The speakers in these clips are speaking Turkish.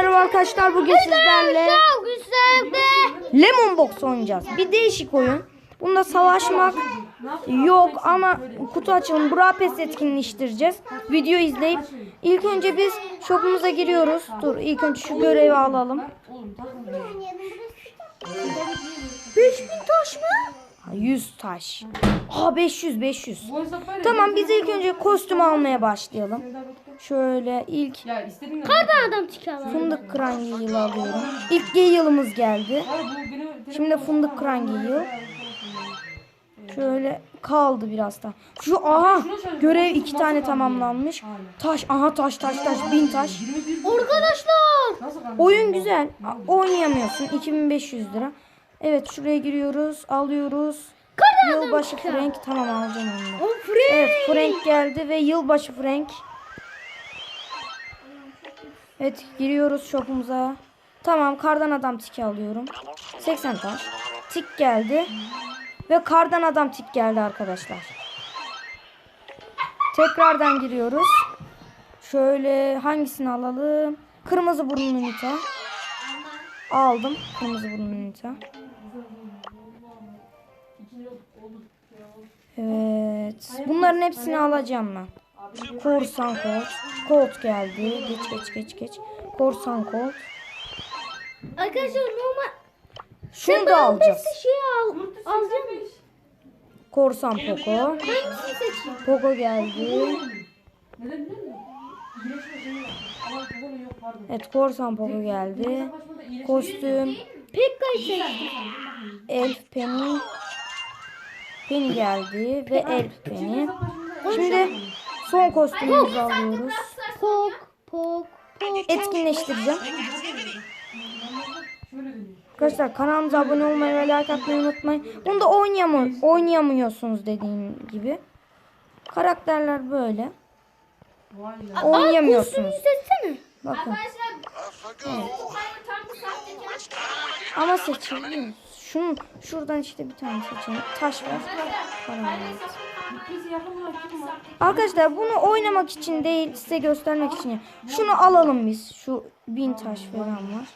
merhaba arkadaşlar. Bugün sizlerle. Lemon Box oynayacağız. Bir değişik oyun. Bunda savaşmak yok ama kutu açalım. Brawl Pass etkinleştireceğiz. Video izleyip ilk önce biz shopumuza giriyoruz. Dur ilk önce şu görevi alalım. 5000 taş mı? 100 taş. Aa 500 500. Tamam biz ilk önce kostüm almaya başlayalım. Şöyle ilk Ya. Nereden adam çıkarlar? fındık kıran yılı alıyorum. İlk yılımız geldi. Hayır bu benim Şimdi fındık kıran yıl. Şöyle kaldı biraz da. Şu aha görev iki tane tamamlanmış. Taş aha taş taş taş bin taş. Arkadaşlar. Oyun güzel. Oynayamıyorsun. 2500 lira. Evet şuraya giriyoruz. Alıyoruz. Yılbaşı Frank. Tamam alacağım onu. da. Evet Frank geldi ve yılbaşı Frank. Evet giriyoruz shopumuza. Tamam kardan adam tiki alıyorum. 80 taş. Tik geldi. Ve kardan adam tik geldi arkadaşlar. Tekrardan giriyoruz. Şöyle hangisini alalım? Kırmızı burunlu Nita. Aldım. Kırmızı burunlu Nita. Evet. Bunların hepsini alacağım ben. Korsan Colt. Colt geldi. Geç geç geç geç. Korsan Colt. Arkadaşlar normal. Şunu da alacağız. Şey al. Alacağım. Korsan Poco. Poco geldi. Evet Korsan Poco geldi. Kostüm. Pekka'yı seçtim. Elf Penny. Penny geldi ve Elf Penny. Şimdi son kostümümüzü alıyoruz. Etkinleştireceğim. Arkadaşlar kanalımıza abone olmayı ve like atmayı unutmayın. Bunu da oynayamı oynayamıyorsunuz dediğim gibi. Karakterler böyle. Oynayamıyorsunuz. Bakın. Ama seçebiliyoruz. Şunu şuradan işte bir tane seçelim. Taş var. Para var. Arkadaşlar bunu oynamak için değil size göstermek için. Şunu alalım biz. Şu bin taş falan var.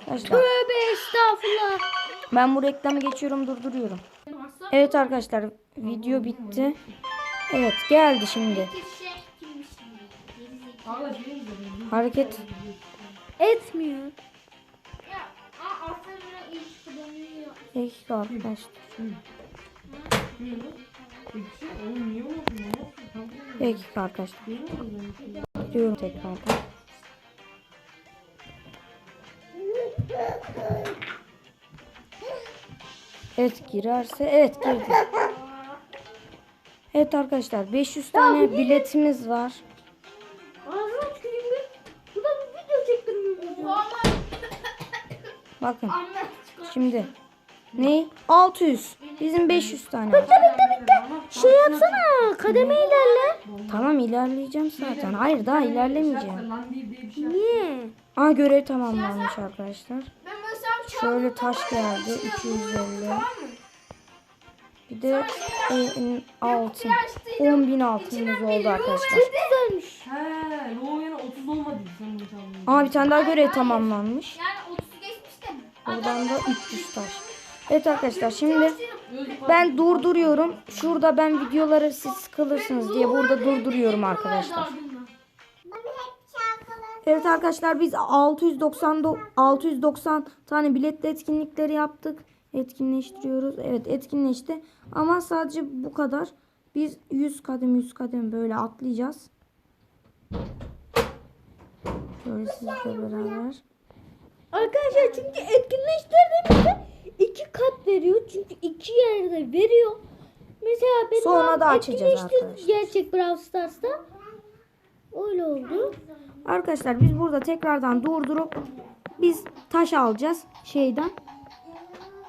Arkadaşlar Tövbe estağfurullah. ben bu reklamı geçiyorum durduruyorum. Evet arkadaşlar video bitti. Evet geldi şimdi. Hareket Etmiyor. dakika arkadaşlar. Tamam. Dakika arkadaşlar. Gidiyorum tekrardan. Evet girerse evet girdi. Evet arkadaşlar 500 tane biletimiz var. Bir. Bir. Bakın. Şimdi ne? 600. Bizim 500 tane var. Şey yapsana. Kademe ilerle. Tamam ilerleyeceğim zaten. Hayır daha ilerlemeyeceğim. Şey. Niye? Aa görev tamamlanmış arkadaşlar. Şöyle taş geldi 250. Bir de e, altın. 10.000 altınımız oldu arkadaşlar. Güzelmiş. He, Low yana 30 olmadı. Aa bir tane daha görev tamamlanmış. Yani 30'u geçmiş de mi? Buradan da 300 taş. Evet arkadaşlar şimdi ben durduruyorum. Şurada ben videoları siz sıkılırsınız diye burada durduruyorum arkadaşlar. Evet arkadaşlar biz 690 do- 690 tane biletli etkinlikleri yaptık. Etkinleştiriyoruz. Evet etkinleşti. Ama sadece bu kadar. Biz 100 kadem 100 kadem böyle atlayacağız. Şöyle sizle beraber. Arkadaşlar çünkü etkinleştirdiğimizde iki kat veriyor. Çünkü iki yerde veriyor. Mesela benim Sonra da açacağız arkadaşlar. Gerçek Brawl Stars'ta. Öyle oldu. Arkadaşlar biz burada tekrardan durdurup biz taş alacağız şeyden.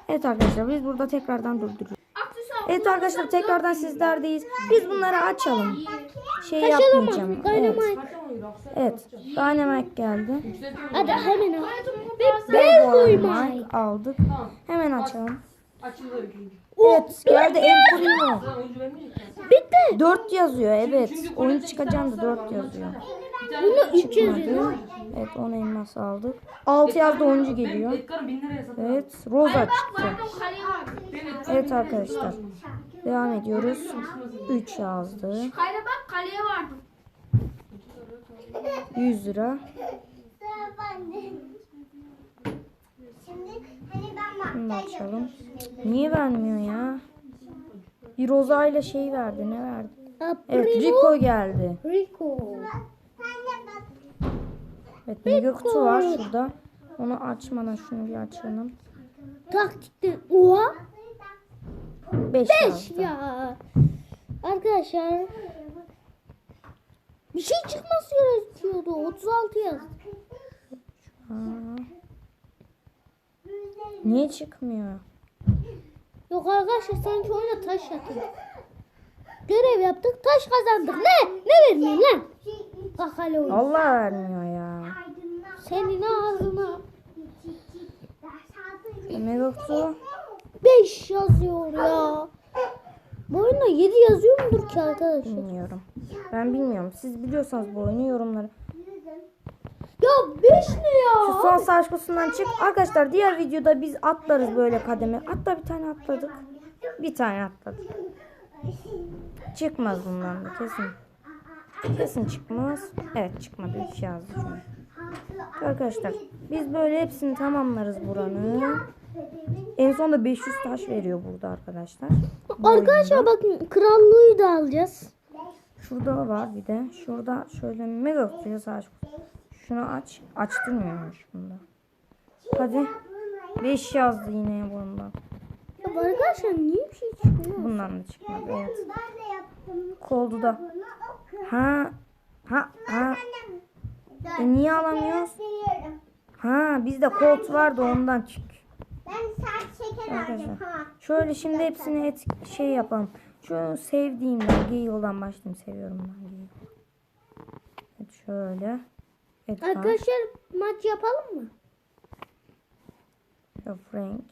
Evet arkadaşlar biz burada tekrardan durduruyoruz. Evet arkadaşlar tekrardan sizlerdeyiz. Biz bunları açalım. Şey yapmayacağım. Evet. Evet. Dynamite geldi. Hadi hemen al. Bad Mike aldık. Hemen açalım. Açıldı. Evet geldi El Primo. Bitti. 4 yazıyor evet. Oyun çıkacağında 4 yazıyor. Bunu üç Çıkmadı. yazıyor. Evet 10 elmas aldık. 6 yazdı oyuncu geliyor. Evet Rosa çıktı. Evet arkadaşlar. Devam ediyoruz. 3 yazdı. Kale bak kaleye vardım. 100 lira. Bunu da açalım. Niye vermiyor ya? Bir Rosa ile şey verdi. Ne verdi? Evet Rico geldi. Rico. Evet mega kutu var şurada. Onu açmadan şunu bir açalım. Taktikte. Oha. 5 5 yazdı. ya. Arkadaşlar. Bir şey çıkması gerekiyordu. 36 yazdı. Aa. Niye çıkmıyor? Yok arkadaşlar sanki oyuna taş atıyor. Görev yaptık taş kazandık. Ne? Ne vermeyeyim lan? Kakale oyun. Allah vermiyor ya. Senin ağzına Mega kutu 5 yazıyor ya. Bu oyunda 7 yazıyor mudur ki arkadaşlar? bilmiyorum. Ben bilmiyorum. Siz biliyorsanız bu oyunu yorumlara. Ya 5 ne Şu ya? son savaş kutusundan çık. Arkadaşlar diğer videoda biz atlarız böyle kademe. Hatta bir tane atladık. Bir tane atladık. Çıkmaz bundan da kesin. Kesin çıkmaz. Evet çıkmadı. Hiç yazdı şu an. Arkadaşlar biz böyle hepsini tamamlarız buranın. En sonunda 500 taş veriyor burada arkadaşlar. Bu Arkadaşlar oyunda. bakın krallığı da alacağız. Şurada var bir de. Şurada şöyle mega kutuya savaş kutusu. Şunu aç. Açtırmıyormuş bunda. Hadi. 5 yazdı yine bunda. Ya arkadaşlar niye bir şey çıkmıyor? Bundan da çıkmadı. Evet. Koldu da. Ha. Ha. Ha. E niye alamıyoruz? Ha bizde kolt vardı ondan çık. Ben saat şeker. Şöyle şimdi hepsini et, şey yapalım. Şu sevdiğimden Gale'dan başlayayım. Seviyorum ben Gale'i. Evet şöyle. Edgar. Arkadaşlar maç yapalım mı? Şu Frank.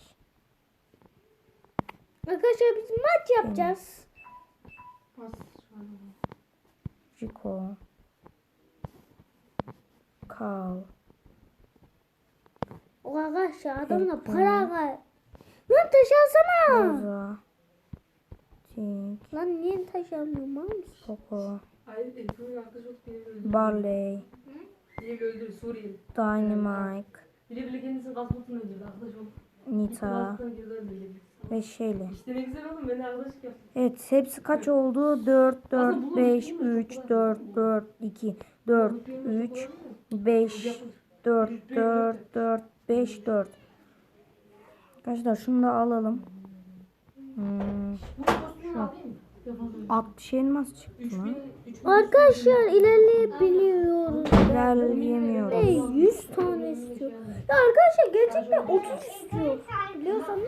Arkadaşlar biz maç yapacağız. An. Rico. Carl. O arkadaşlar adamla Evet, para var. Lan taş alsana. Rosa. Tink. Lan niye taş almıyorum lan? Poco. Hayır, Elif'in arkadaşı yok. Biri öldü. Barley. Biri öldü, Suriyeli. Dynamite. Biri bile kendisini kasmasını öldürdü. Arkadaş. Nita. Ve Shelly. İşte ne güzel oğlum, beni arkadaşlık yaptı. Evet hepsi kaç oldu? 4, 4, 5, 3, 4, 4, 2, 4, 3, 5, 4, 4, 4, 5, 4. Arkadaşlar şunu da alalım. Hmm, Bu kostümü alayım mı? Yapalım. 60 elmas çıktı mı? 3000, 3000. Arkadaşlar ilerleyebiliyoruz. İlerleyemiyoruz. Ne 100 tane istiyor. Ya arkadaşlar gerçekten 30 istiyor. Biliyorsanız.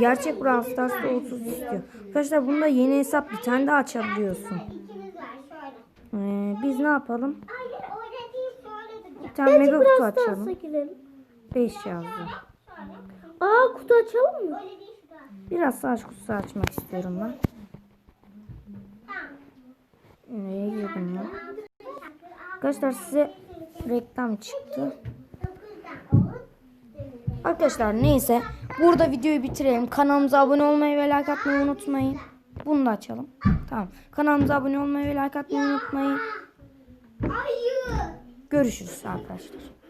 Gerçek Brawl Stars'ta 30 istiyor. Arkadaşlar bunda yeni hesap bir tane daha açabiliyorsun. Ee, biz ne yapalım? Bir tane mega kutu açalım. girelim. 5 yazdı. Aa kutu açalım mı? Biraz savaş kutusu açmak istiyorum ben. Nereye girdim ben? Arkadaşlar size reklam çıktı. Arkadaşlar neyse burada videoyu bitirelim. Kanalımıza abone olmayı ve like atmayı unutmayın. Bunu da açalım. Tamam. Kanalımıza abone olmayı ve like atmayı unutmayın. Görüşürüz arkadaşlar.